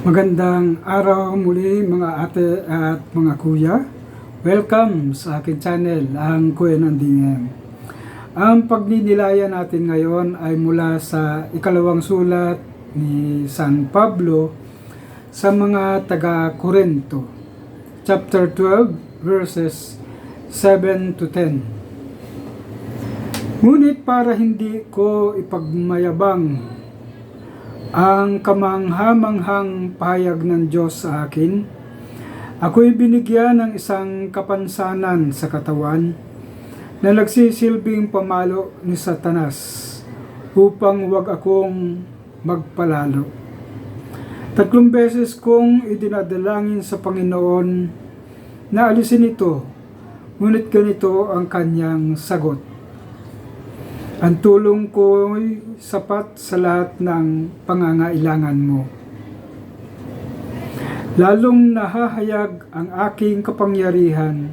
Magandang araw muli mga ate at mga kuya. Welcome sa akin channel, ang Kuya ng Dingem. Ang pagninilayan natin ngayon ay mula sa ikalawang sulat ni San Pablo sa mga taga-Korinto, chapter 12, verses 7 to 10. Ngunit para hindi ko ipagmayabang ang kamanghamanghang pahayag ng Diyos sa akin, ako'y binigyan ng isang kapansanan sa katawan na nagsisilbing pamalo ni Satanas upang wag akong magpalalo. Tatlong beses kong idinadalangin sa Panginoon na alisin ito, ngunit ganito ang kanyang sagot. Ang tulong ko'y sapat sa lahat ng pangangailangan mo. Lalong nahahayag ang aking kapangyarihan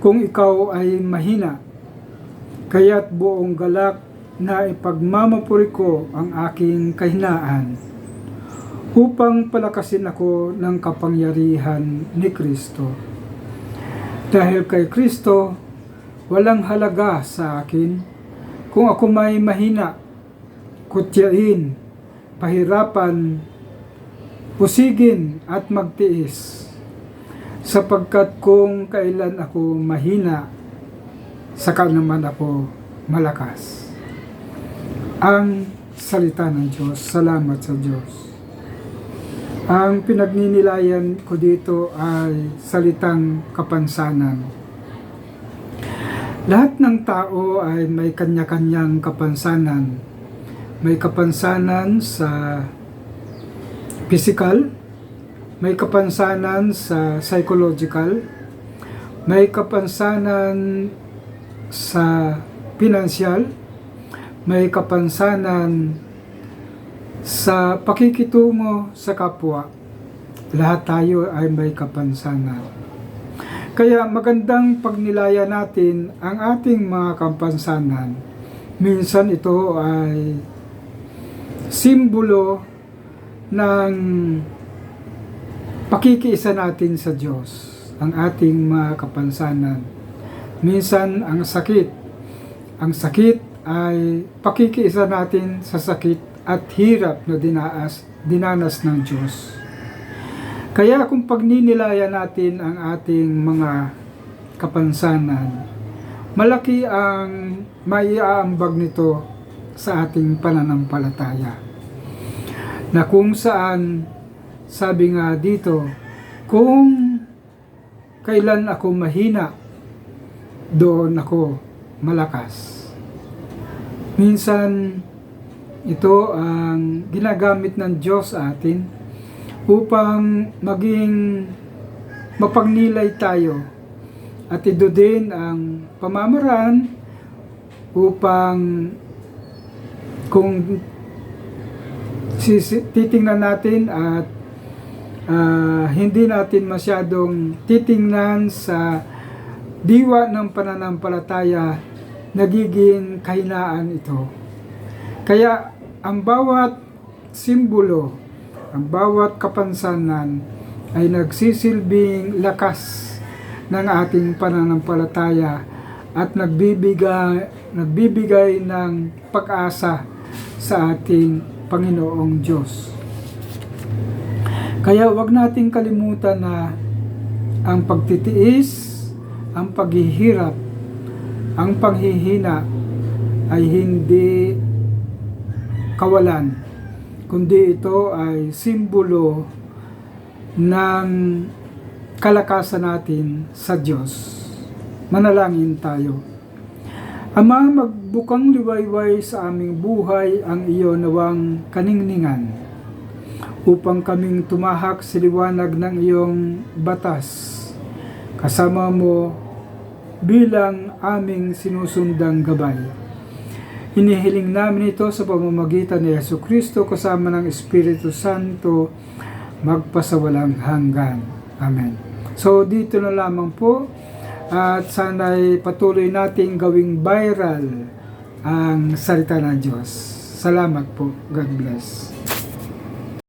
kung ikaw ay mahina, kaya't buong galak na ipagmamapuri ko ang aking kahinaan upang palakasin ako ng kapangyarihan ni Kristo. Dahil kay Kristo, walang halaga sa akin kung ako may mahina, kutyain, pahirapan, pusigin at magtiis, sapagkat kung kailan ako mahina, saka naman ako malakas. Ang salita ng Diyos, salamat sa Diyos. Ang pinagninilayan ko dito ay salitang kapansanan. Lahat ng tao ay may kanya-kanyang kapansanan. May kapansanan sa physical, may kapansanan sa psychological, may kapansanan sa pinansyal, may kapansanan sa pakikitungo sa kapwa. Lahat tayo ay may kapansanan. Kaya magandang pagnilaya natin ang ating mga kampansanan. Minsan ito ay simbolo ng pakikiisa natin sa Diyos, ang ating mga kapansanan. Minsan ang sakit. Ang sakit ay pakikiisa natin sa sakit at hirap na dinaas, dinanas ng Diyos. Kaya kung pagninilaya natin ang ating mga kapansanan, malaki ang maiaambag nito sa ating pananampalataya. Na kung saan, sabi nga dito, kung kailan ako mahina, doon ako malakas. Minsan, ito ang ginagamit ng Diyos sa atin upang maging mapagnilay tayo at ito din ang pamamaraan upang kung titingnan natin at uh, hindi natin masyadong titingnan sa diwa ng pananampalataya nagiging kahinaan ito. Kaya ang bawat simbolo ang bawat kapansanan ay nagsisilbing lakas ng ating pananampalataya at nagbibigay, nagbibigay ng pag-asa sa ating Panginoong Diyos. Kaya wag nating kalimutan na ang pagtitiis, ang paghihirap, ang panghihina ay hindi kawalan kundi ito ay simbolo ng kalakasan natin sa Diyos. Manalangin tayo. Ama, magbukang liwayway sa aming buhay ang iyo nawang kaningningan upang kaming tumahak sa liwanag ng iyong batas. Kasama mo bilang aming sinusundang gabay. Hinihiling namin ito sa pamamagitan ni Yesu Kristo kasama ng Espiritu Santo magpasawalang hanggan. Amen. So dito na lamang po at sana'y patuloy nating gawing viral ang salita ng Diyos. Salamat po. God bless.